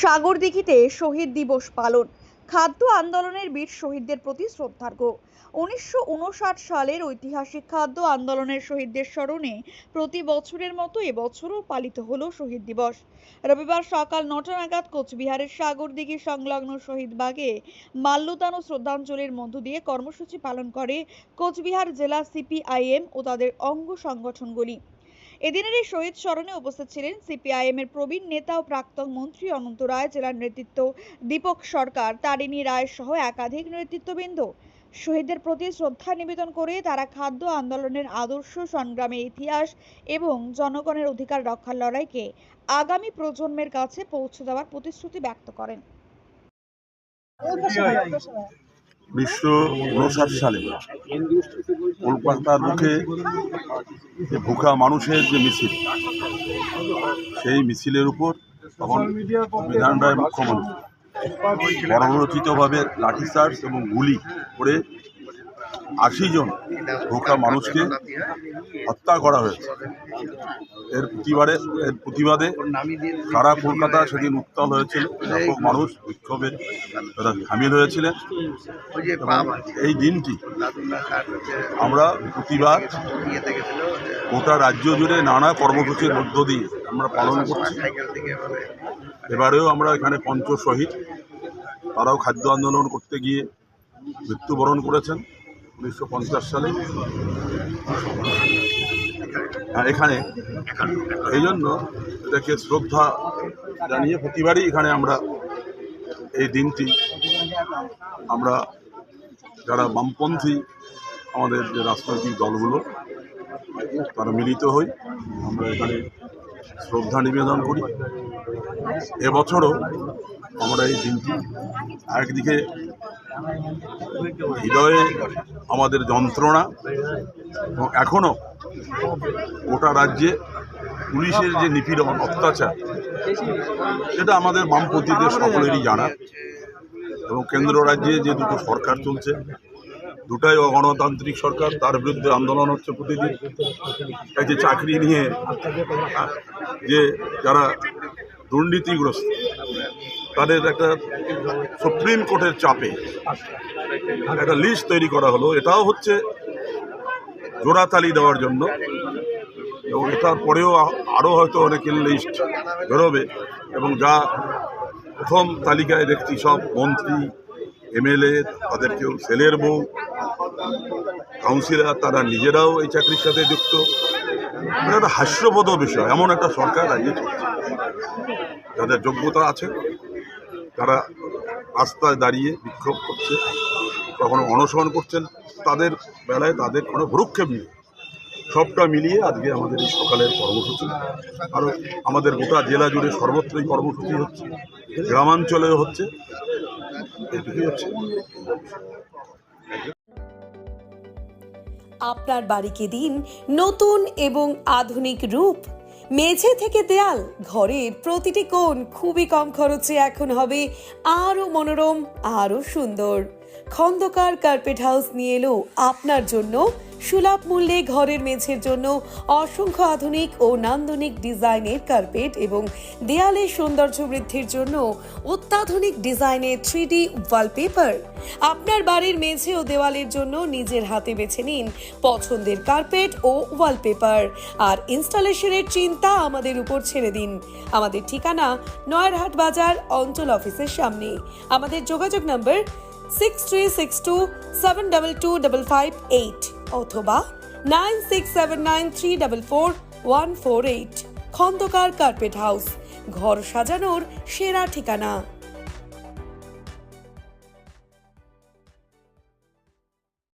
সাগরদিঘিতে শহীদ দিবস পালন। খাদ্য আন্দোলনের বীর শহীদদের প্রতি শ্রদ্ধার্ঘ। উনিশশো উনষাট সালের ঐতিহাসিক খাদ্য আন্দোলনের শহীদদের স্মরণে প্রতি বছরের মতো এবছরও পালিত হলো শহীদ দিবস। রবিবার সকাল নটা নাগাদ কোচবিহারের সাগরদিঘি সংলগ্ন শহীদবাগে মাল্যদান ও শ্রদ্ধাঞ্জলির মধ্য দিয়ে কর্মসূচি পালন করে কোচবিহার জেলা সিপিআইএম ও তাদের অঙ্গ সংগঠনগুলি। এদিনের এই শহীদ স্মরণে উপস্থিত ছিলেন সিপিআইএম এর প্রবীণ নেতা ও প্রাক্তন মন্ত্রী অনন্ত রায়, জেলার নেতৃত্ব দীপক সরকার, তারিণী রায় সহ একাধিক নেতৃত্ববৃন্দ। শহীদদের প্রতি শ্রদ্ধা নিবেদন করে তারা খাদ্য আন্দোলনের আদর্শ সংগ্রামের ইতিহাস এবং জনগণের অধিকার রক্ষার লড়াইকে আগামী প্রজন্মের কাছে পৌঁছে দেওয়ার প্রতিশ্রুতি ব্যক্ত করেন। উনিশশো উনষাট সালে কলকাতার মুখে যে ভুখা মানুষের যে মিছিল, সেই মিছিলের উপর তখন বিধান রায় মুখ্যমন্ত্রী বর্বরচিতভাবে লাঠিচার্জ এবং গুলি করে আশি জন ভুখা মানুষকে হত্যা করা হয়েছে। এর প্রতিবাদে এর প্রতিবাদে সারা কলকাতা সেদিন উত্তাল হয়েছিল। মানুষ, বিক্ষোভে তারা সামিল হয়েছিলেন। এই দিনটি আমরা প্রতিবাদ গোটা রাজ্য জুড়ে নানা কর্মসূচির মধ্য দিয়ে আমরা পালন করছি। এবারেও আমরা এখানে পঞ্চ শহীদ তারাও খাদ্য আন্দোলন করতে গিয়ে মৃত্যুবরণ করেছেন। উনিশশো পঞ্চাশ সালে। এখানে এই জন্য এটাকে শ্রদ্ধা জানিয়ে প্রতিবারই এখানে আমরা এই দিনটি আমরা যারা বামপন্থী আমাদের যে রাজনৈতিক দলগুলো, তারা মিলিত হই। আমরা এখানে শ্রদ্ধা নিবেদন করি। এবছরও আমরা এই দিনটি একদিকে হৃদয়ে আমাদের যন্ত্রণা এবং এখনও গোটা রাজ্যে পুলিশের যে নিপীড়ন, অত্যাচার, সেটা আমাদের বামপন্থীদের সকলেরই জানা। এবং কেন্দ্র রাজ্যে যে দুটো সরকার চলছে, দুটাই অগণতান্ত্রিক সরকার, তার বিরুদ্ধে আন্দোলন হচ্ছে প্রতিদিন। এই যে চাকরি নিয়ে যে যারা দুর্নীতিগ্রস্ত তাদের একটা সুপ্রিম কোর্টের চাপে একটা লিস্ট তৈরি করা হলো। এটাও হচ্ছে জোড়াতালি দেওয়ার জন্য। এবং এটার পরেও আরও হয়তো অনেকের লিস্ট বেরোবে। এবং যা প্রথম তালিকায় দেখছি সব মন্ত্রী, এমএলএ, তাদের কেউ ছেলের বউ, কাউন্সিলর, তারা নিজেরাও এই চাকরির সাথে যুক্ত। এটা একটা হাস্যবোধ বিষয়, এমন একটা সরকার চলছে। যাদের যোগ্যতা আছে। তারা রাস্তায় দাঁড়িয়ে বিক্ষোভ করছে, কখনো অনশন করছেন, তাদের বেলায় তাদের কোনো ভ্রুক্ষেপ নেই। সবটা মিলিয়ে আজকে আমাদের এই সকালের কর্মসূচি। আরও আমাদের গোটা জেলা জুড়ে সর্বত্রই কর্মসূচি হচ্ছে, গ্রামাঞ্চলেও হচ্ছে। এটুকুই হচ্ছে। আপনার বাড়িকে দিন নতুন এবং আধুনিক রূপ। মেঝে থেকে দেয়াল, ঘরের প্রতিটি কোণ খুবই কম খরচে এখন হবে আরও মনোরম, আরও সুন্দর। খন্দকার কার্পেট হাউস নিয়ে এলো আপনার জন্য। সুলভ মূল্যে ঘরের মেঝের জন্য অসংখ্য আধুনিক ও নান্দনিক ডিজাইনের কার্পেট এবং দেয়ালের সৌন্দর্য বৃদ্ধির জন্য অত্যাধুনিক ডিজাইনের থ্রি ডি ওয়ালপেপার আপনার বাড়ির মেঝে ও দেওয়ালের জন্য নিজের হাতে বেছে নিন পছন্দের কার্পেট ও ওয়ালপেপার আর ইনস্টলেশনের চিন্তা আমাদের উপর ছেড়ে দিন। আমাদের ঠিকানা নয়ারহাট বাজার অঞ্চল অফিসের সামনে। আমাদের যোগাযোগ নম্বর six three six two seven double two double five eight অথবা nine six seven nine three double four one four eight Khandakar carpet house ঘর সাজানোর সেরা ঠিকানা।